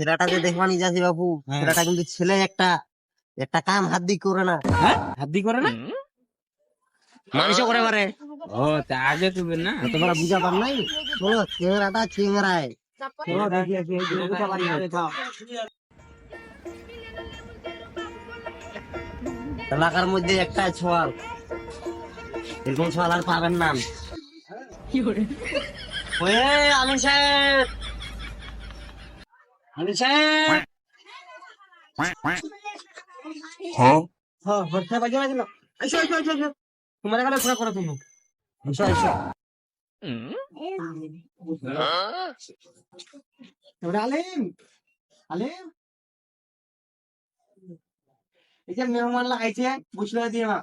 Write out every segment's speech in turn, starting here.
ছেলেটাকে দেখবানি যাচ্ছি বাবু হ্যাঁ। ছেলেটা কিন্তু ছেলে একটা একটা কাম হাত দিয়ে করে না। হ্যাঁ? হাতি করে না? মানুষ করে পারে ও তা আগে তুমি না তোমরা বুঝা পার নাই। শোনো চেংড়াটা চেংড়ায়। শোনো দেখি দেখি বুঝা পারি না। এলাকার মধ্যে একটা ছোয়াল। এরকম ছোয়াল আর পাবেন না। ওয়ে আমিন সাহেব! আমিন সাহেব হ্যাঁ ভরসা বাজে বাজে না এসো এসো এসো এসো। তোমার এখানে ঘোরা করো তুমি। এসো এসো। এবারে আলিম আলিম। এই যে মেহমান লাগাইছে বুঝলে দিয়ে মা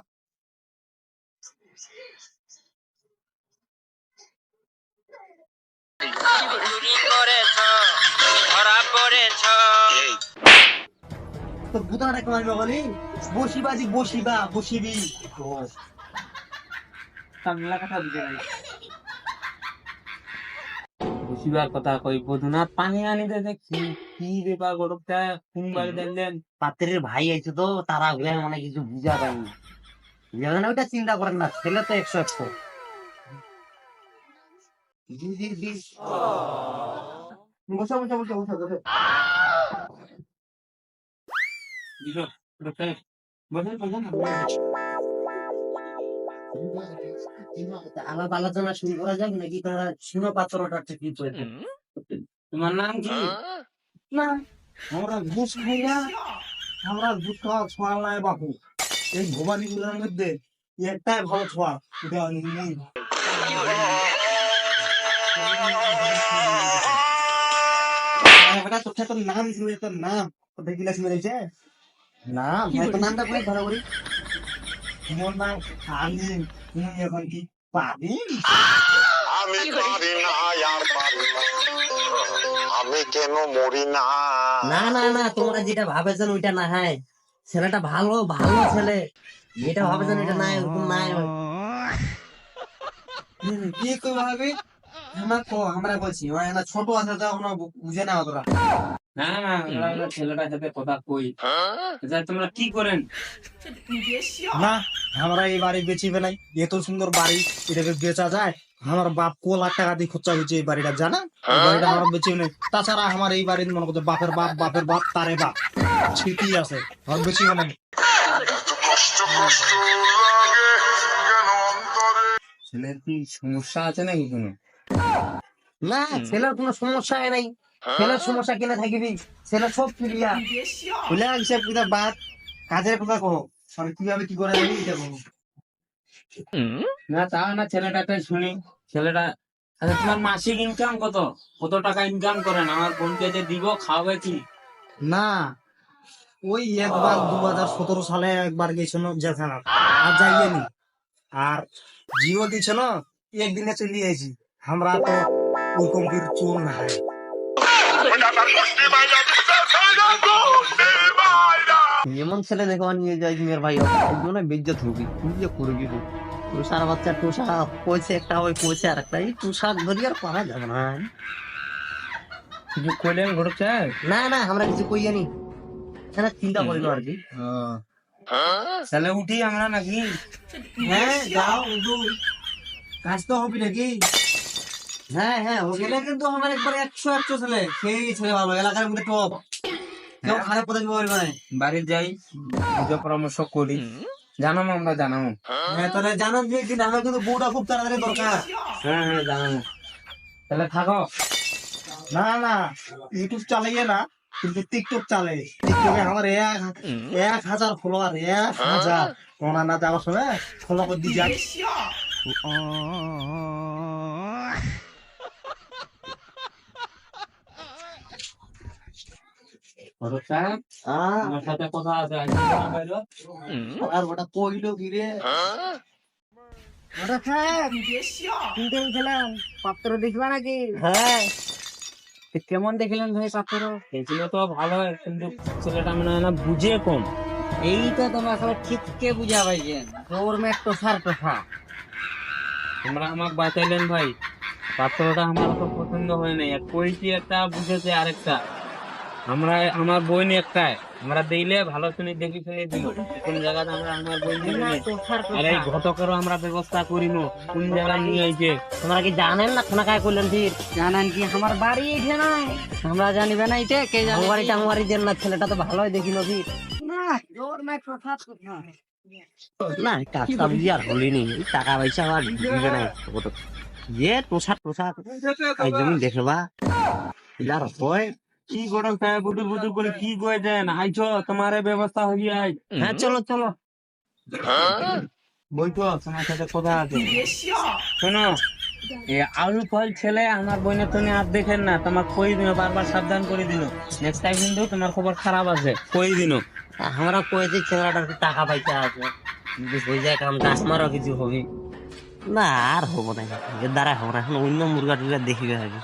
তো বলি বসিবাজি বসিবা বসিবি। বাংলা কথা বুঝে নাই। বসিবার কথা কই বধুনা পানি কি ব্যাপার গরমটা কোন বাড়ি দেখলেন পাত্রের ভাই আছে তো তারা ঘুরে মানে কিছু বুঝা পায়নি বুঝা না ওইটা চিন্তা করেন না ছেলে তো একশো একশো। বসো বসো বসো বসো বসো দিছো ডক্টর বসেন বসেন আলাপ আলোচনা শুরু করা যাক নাকি তোমরা শুনো পাত্রটা কি তোমার নাম কি? না। আমরা ঘুষ খাই না। আমরা ঘুষ খাওয়া ছোঁয়া নাই বাপু। এই ভবানী গুলোর মধ্যে একটাই ভালো ছোঁয়া এটা তোর নাম ছিল তোর নাম কোথায় গিলাস নামটা ধরা করি। নাম আমি তুমি এখন কি পাবি আমি পারি না আর পারি না। আমি কেন মরি না? না না না তোমরা যেটা ভাবেছেন ওইটা না হয়। ছেলেটা ভালো ভালো ছেলে। যেটা ভাবেছেন ওইটা নাই ওরকম নাই কি কই ভাবি? আমরা আমরা বলছি না ছোট আছে তো আমরা বুঝে না আমরা আমরা কথা কই। আচ্ছা তোমরা কি করেন? না আমরা এই বাড়ি বেচিবে নাই এত সুন্দর বাড়ি এটাকে বেচা যায় আমার বাপ কো লাখ টাকা দিয়ে খরচা হয়েছে এই বাড়িটা জানা এই বাড়িটা আমরা বেচিও নাই তাছাড়া আমার এই বাড়ির মনে করতে বাপের বাপ বাপের বাপ তারে বাপ স্মৃতি আছে আর লাগে কেন অন্তরে? ছেলের কি সমস্যা আছে নাকি কোনো? না ছেলের কোনো সমস্যা নাই। ছেলের সমস্যা কেন থাকিবি? ছেলে সব ক্লিয়ার আসছে পুরা বাদ কাজের কথা কো কীভাবে কি করে এটা। না তাও না ছেলেটাকে শুনি। ছেলেটা আচ্ছা তোমার মাসিক ইনকাম কত? কত টাকা ইনকাম করেন? আমার বোনকে যে দিব খাওয়াবে কি? না ওই একবার দু হাজার সতেরো সালে একবার গেছিল যেখানে আর যাইনি আর জিও দিছিল একদিনে চলে আইছি। আমরা তো ওরকম কি চোর না হয় যেমন ছেলে দেখো নিয়ে যাই মেয়ের ভাই। একজন বেজ্জত হবি। তুই যে করবি তুষার বাচ্চা টুসা কইছে একটা ওই কইছে আর একটা। এই টুসা ধরি আর পারা যাবে না। কিছু কইলেন ঘটক না না আমরা কিছু কইয়া নি সেটা চিন্তা করি না আর কি। তাহলে উঠি আমরা নাকি? হ্যাঁ যাও উঠু। কাজ তো হবে নাকি? হ্যাঁ হ্যাঁ ও কিন্তু আমার একবার একশো একশো ছেলে। সেই ছেলে ভালো এলাকার মধ্যে টপ কেউ খারাপ কথা বলবে না বাড়ি যাই পুজো পরামর্শ করি। জানাব আমরা জানাব হ্যাঁ তাহলে জানান যে কিন্তু আমার কিন্তু বউটা খুব তাড়াতাড়ি দরকার। হ্যাঁ হ্যাঁ জানাব তাহলে থাকো। না না ইউটিউব চালাইয়ে না কিন্তু টিকটক চালে টিকটকে আমার এক এক হাজার ফলোয়ার এক হাজার। ওনা না যাওয়ার সময় ফলো করে দিয়ে যাক ঘটক সাহেব আহ, আমার সাথে কথা আছে আসবেন না বাইরে? আর ওটা কইলো কি রে? ওটা খাক কিনতে গেছিলাম পাত্র দেখবা নাকি হ্যাঁ। কেমন দেখলেন ভাই পাত্র? দেখলে তো ভালো কিন্তু ছেলেটা মনে হয় না বুঝে কম। এই তো তোমার সব ঠিক কে বুঝা পাইছেন তোর মেয়ে তো সার খা তোমরা আমাকে বাঁচাইলেন ভাই। পাত্রটা আমার তো পছন্দ হয় নাই আর কইছি একটা বুঝেছে আরেকটা। আমরা আমার বোন একটাই আমরা দিলে ভালো শুনি দেখি শুনি দিব কোন জায়গাতে আমরা আমার বোন দিব আর এই ঘটকেরও আমরা ব্যবস্থা করিব কোন জায়গায় নিয়ে আইছে তোমরা কি জানেন না খানা কায় করলেন ফির জানেন কি? আমার বাড়ি এঠে নাই। আমরা জানিবে না এটা কে জানে টাঙ্গুয়ারি টাঙ্গুয়ারি দেন না ছেলেটা তো ভালোই দেখি নবি না জোর নাই প্রসাদ কোথায় না কাজটা বুঝি আর হলিনি টাকা পয়সা আর দিবে না। ওটা যে প্রসাদ প্রসাদ। একদম দেখবা ইলার হয়। কি গরম সাহেব বুটুর বুটুর করে কি কয়েছেন আইছো তোমার ব্যবস্থা হয়ে আই হ্যাঁ চলো চলো। বইতো তোমার সাথে কথা আছে। শোনো এ আলু ফল ছেলে আমার বোনের তুমি আর দেখেন না তোমার কই দিন বারবার সাবধান করে দিল। নেক্সট টাইম কিন্তু তোমার খবর খারাপ আছে। কই দিন আমরা কয়েছি ছেলেটার টাকা পয়সা আছে। যদি হয়ে যায় কাম গাছ মারও কিছু হবে। না আর হব না। এর দ্বারা হব না এখন অন্য মুরগা টুরগা দেখিবে হবে।